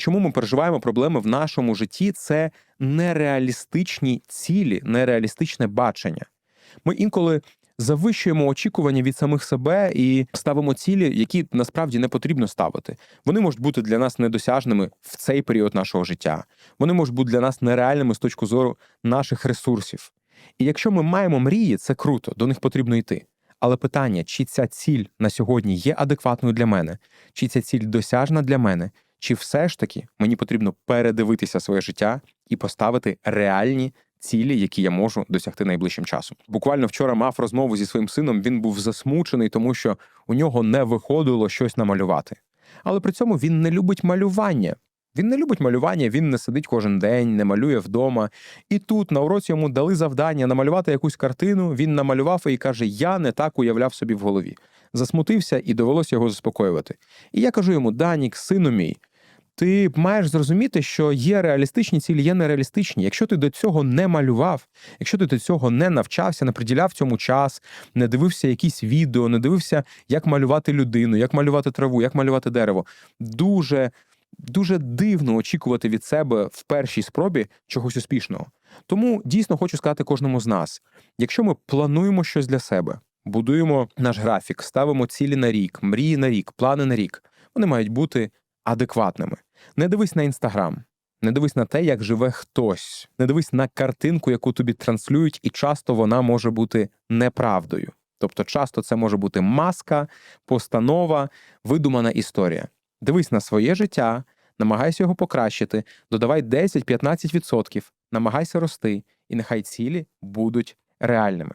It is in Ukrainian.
чому ми переживаємо проблеми в нашому житті, це нереалістичні цілі, нереалістичне бачення. Ми інколи завищуємо очікування від самих себе і ставимо цілі, які насправді не потрібно ставити. Вони можуть бути для нас недосяжними в цей період нашого життя. Вони можуть бути для нас нереальними з точки зору наших ресурсів. І якщо ми маємо мрії, це круто, до них потрібно йти. Але питання, чи ця ціль на сьогодні є адекватною для мене, чи ця ціль досяжна для мене, чи все ж таки мені потрібно передивитися своє життя і поставити реальні цілі, які я можу досягти найближчим часом. Буквально вчора мав розмову зі своїм сином. Він був засмучений, тому що у нього не виходило щось намалювати. Але при цьому він не любить малювання. Він не любить малювання, він не сидить кожен день, не малює вдома. І тут на уроці йому дали завдання намалювати якусь картину. Він намалював і каже: Я не так уявляв собі в голові. Засмутився і довелося його заспокоювати. І я кажу йому: Данік, сину мій, ти маєш зрозуміти, що є реалістичні цілі, є нереалістичні. Якщо ти до цього не малював, якщо ти до цього не навчався, не приділяв цьому час, не дивився якісь відео, не дивився, як малювати людину, як малювати траву, як малювати дерево, дуже. Дуже дивно очікувати від себе в першій спробі чогось успішного. Тому дійсно хочу сказати кожному з нас: якщо ми плануємо щось для себе, будуємо наш графік, ставимо цілі на рік, мрії на рік, плани на рік, вони мають бути адекватними. Не дивись на інстаграм, не дивись на те, як живе хтось, не дивись на картинку, яку тобі транслюють, і часто вона може бути неправдою. Тобто, часто це може бути маска, постанова, видумана історія. Дивись на своє життя, намагайся його покращити, додавай 10-15%, намагайся рости, і нехай цілі будуть реальними.